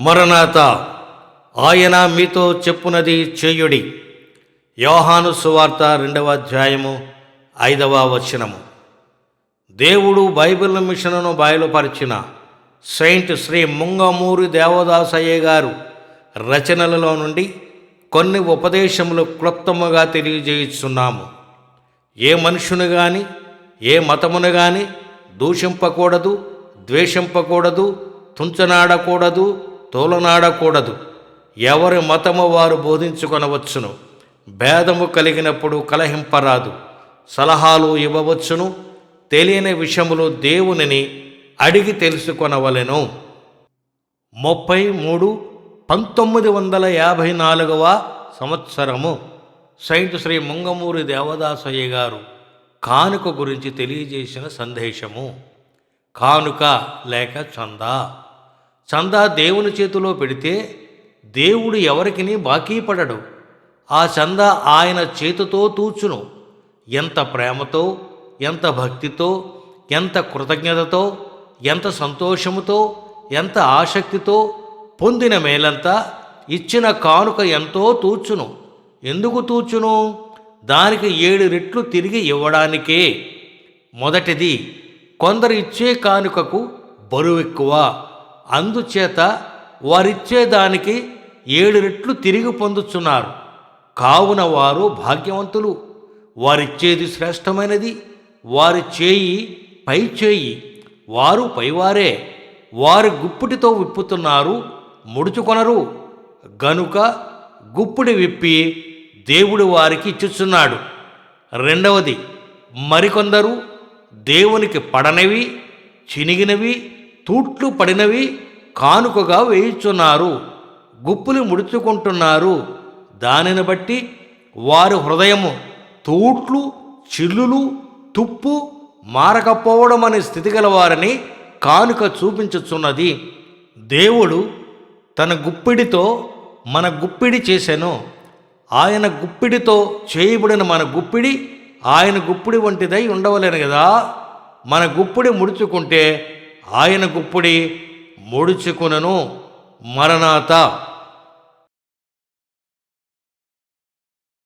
మరణాత ఆయన మీతో చెప్పునది చేయుడి. యోహాను సువార్త రెండవ అధ్యాయము ఐదవ వచనము. దేవుడు బైబిల్ మిషన్ను బయలుపరిచిన సెయింట్ శ్రీ ముంగమూరి దేవదాసయ్య గారు రచనలలో నుండి కొన్ని ఉపదేశములు క్లుప్తముగా తెలియజేస్తున్నాము ఏ మనుషుని కానీ ఏ మతమును కానీ దూషింపకూడదు ద్వేషింపకూడదు తుంచనాడకూడదు తోలనాడకూడదు. ఎవరి మతము వారు బోధించుకొనవచ్చును. భేదము కలిగినప్పుడు కలహింపరాదు. సలహాలు ఇవ్వవచ్చును. తెలియని విషయములు దేవునిని అడిగి తెలుసుకొనవలెను. ముప్పై మూడు పంతొమ్మిది వందల యాభై నాలుగవ సంవత్సరము. సైంట్ శ్రీ ముంగమూరి దేవదాసయ్య గారు కానుక గురించి తెలియజేసిన సందేశము. కానుక లేక చందా. చందా దేవుని చేతిలో పెడితే దేవుడు ఎవరికిని బాకీ పడడు ఆ చందా ఆయన చేతితో తూచును. ఎంత ప్రేమతో ఎంత భక్తితో ఎంత కృతజ్ఞతతో ఎంత సంతోషముతో ఎంత ఆసక్తితో పొందిన మేలంతా ఇచ్చిన కానుక ఎంతో తూచును. ఎందుకు తూచును? దానికి ఏడు రెట్లు తిరిగి ఇవ్వడానికే. మొదటిది కొందరు ఇచ్చే కానుకకు బరువెక్కువ. అందుచేత వారిచ్చే దానికి ఏడు రెట్లు తిరిగి పొందుచున్నారు. కావున వారు భాగ్యవంతులు. వారిచ్చేది శ్రేష్టమైనది. వారి చేయి పై చేయి. వారు పైవారే. వారి గుప్పిటితో విప్పుతున్నారు. ముడుచుకొనరు. గనుక గుప్పిడి విప్పి దేవుడు వారికి ఇచ్చుచున్నాడు. రెండవది మరికొందరు దేవునికి పడనవి చినిగినవి తూట్లు పడినవి కానుకగా వేయుచున్నారు గుప్పులు ముడుచుకుంటున్నారు. దానిని బట్టి వారి హృదయము తూట్లు చిల్లులు తుప్పు మారకపోవడం అనే స్థితి గల వారిని కానుక చూపించుచున్నది. దేవుడు తన గుప్పిడితో మన గుప్పిడి చేశాను ఆయన గుప్పిడితో చేయబడిన మన గుప్పిడి ఆయన గుప్పిడి వంటిదై ఉండవలేను కదా మన గుప్పిడి ముడుచుకుంటే ఆయన గుప్పుడి ముడుచుకునను. మరణాత